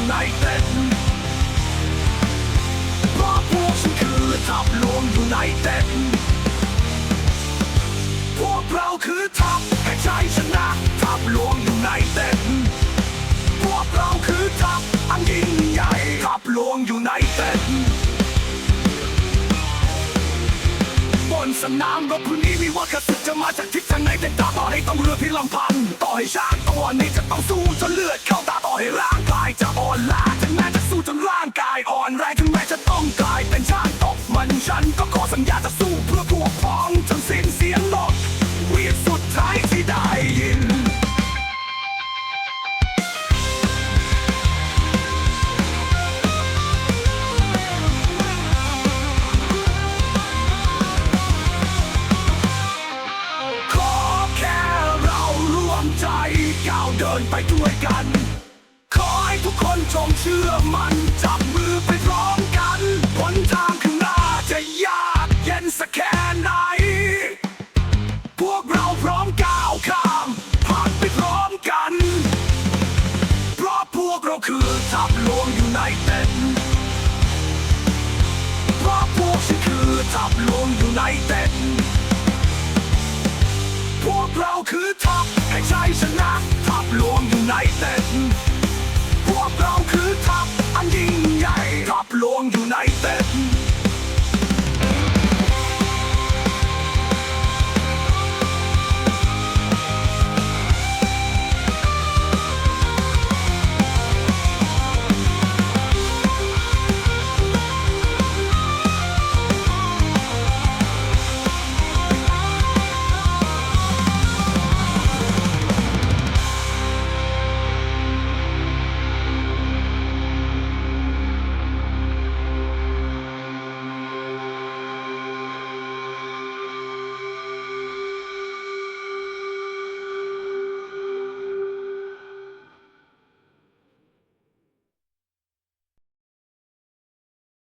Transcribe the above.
United เพราะพวกฉันคือทัพหลวง United พวกเราคือทัพแห่งชัยชนะทัพหลวง United พวกเราคือทัพอันยิ่งใหญ่ทัพหลวง United บนสนามรบพื้นนี้มีว่าขศึกจะมาจากทิศทางไหนแต่ตาต่อให้ต้องเรือพิลังพัน ต่อให้ช้างตัวนี้จะต้องสู้จนเลือดเข้าตาต่อให้ร่า ดินไปด้วยกัน ขอให้ทุกคนจงเชื่อมันจับมือไปพร้อมกันหนทางข้างหน้าจะยากเย็นสักแค่ไหน พวกเราพร้อมก้าวข้ามผ่านไปพร้อมกัน เพราะพวกเราคือทัพหลวงอยู่ในเต็นเพราะพวกฉันคือทัพหลวงอยู่ในเต็นพวกเราคือทั ให้ชัยชนะทัพหลวงอยู่ในเต็นท์พวกเราคือทัพอันยิ่งใหญ่ทับหลวงอยู่ในเต็